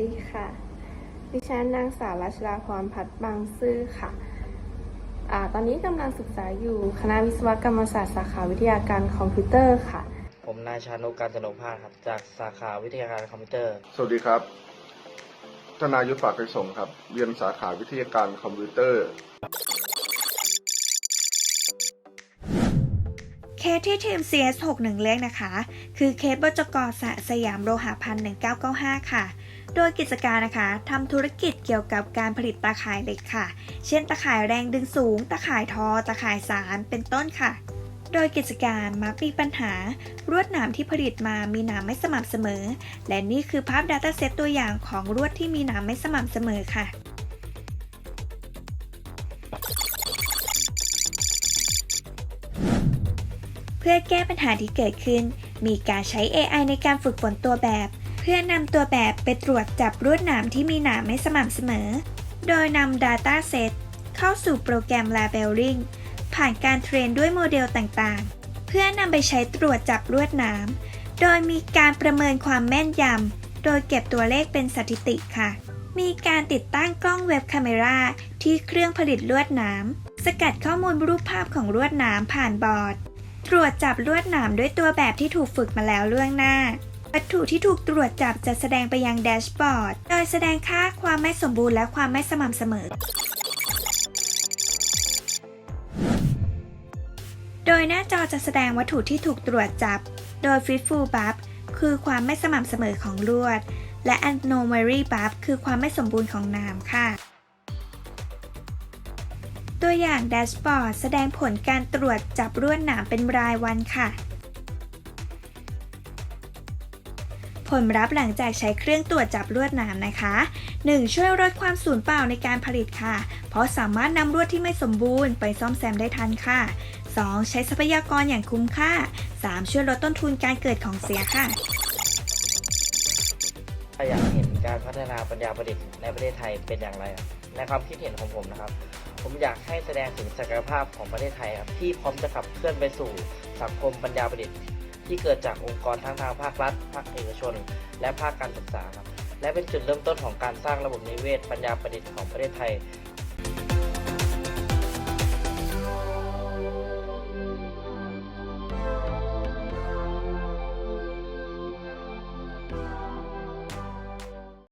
สวัสดีค่ะ ดิฉันนางสาวรัชราพรพัฒน์บางซื่อค่ะอาตอนนี้กำลังศึกษาอยู่คณะวิศวกรรมศาสตร์สาขาวิทยาการคอมพิวเตอร์ค่ะ ผมนายชานุการจนกพาสครับ จากสาขาวิทยาการคอมพิวเตอร์ สวัสดีครับธนายุทธฝากไกรสงครับ เรียนสาขาวิทยาการคอมพิวเตอร์ เคสที่ทีม CS61 เลือกนะคะ คือเคสบจกสะสยามโลหะพัน1995 ค่ะ โดยกิจการนะคะทำธุรกิจเกี่ยวกับการผลิตตาข่ายเหล็กค่ะ เช่นตาข่ายแรงดึงสูง ตาข่ายทอ ตาข่ายสาร เป็นต้นค่ะ โดยกิจการมักมีปัญหา รวดหนามที่ผลิตมามีหนามไม่สม่ำเสมอ และนี่คือภาพ Dataset ตัวอย่างของลวดที่มีหนามไม่สม่ำเสมอค่ะเพื่อแก้ปัญหาที่เกิดขึ้น มีการใช้ AI ในการฝึกฝนตัวแบบ เพื่อนำตัวแบบไปตรวจจับรวดหนามที่มีหนามไม่สม่ำเสมอ โดยนำ Data Set เข้าสู่โปรแกรม Labeling ผ่านการเทรนด้วยโมเดลต่างๆ เพื่อนำไปใช้ตรวจจับรวดหนาม โดยมีการประเมินความแม่นยำ โดยเก็บตัวเลขเป็นสถิติค่ะ มีการติดตั้งกล้องเว็บคาเมราที่เครื่องผลิตลวดหนาม สกัดข้อมูลรูปภาพของลวดหนามผ่านบอร์ด ตรวจจับลวดหนามด้วยตัวแบบที่ถูกฝึกมาแล้วล่วงหน้า วัตถุที่ถูกตรวจจับจะแสดงไปยังแดชบอร์ด โดยแสดงค่าความไม่สมบูรณ์และความไม่สม่ำเสมอ โดยหน้าจอจะแสดงวัตถุที่ถูกตรวจจับ โดย Fitful Bub คือความไม่สม่ำเสมอของลวด และ Anomaly Buff คือความไม่สมบูรณ์ของนามค่ะ ตัวอย่างแดชบอร์ดแสดงผลการตรวจจับรวดหนามเป็นรายวันค่ะ ผลลัพธ์หลังจากใช้เครื่องตรวจจับลวดหนามนะคะ 1. ช่วยลดความสูญเปล่าในการผลิตค่ะ เพราะสามารถนำลวดที่ไม่สมบูรณ์ไปซ่อมแซมได้ทันค่ะ 2. ใช้ทรัพยากรอย่างคุ้มค่า 3. ช่วยลดต้นทุนการเกิดของเสียค่ะถ้าอยากเห็นการพัฒนาปัญญาประดิษฐ์ในประเทศไทยเป็นอย่างไรในความคิดเห็นของผมนะครับ ผมอยากให้แสดงถึงศักยภาพของประเทศไทยครับที่พร้อมจะขับเคลื่อนไปสู่สังคมปัญญาประดิษฐ์ ที่เกิดจากองค์กรทั้งทางภาครัฐ ภาคเอกชน และภาคการศึกษาครับและเป็นจุดเริ่มต้นของการสร้างระบบนิเวศ ปัญญาประดิษฐ์ของประเทศไทย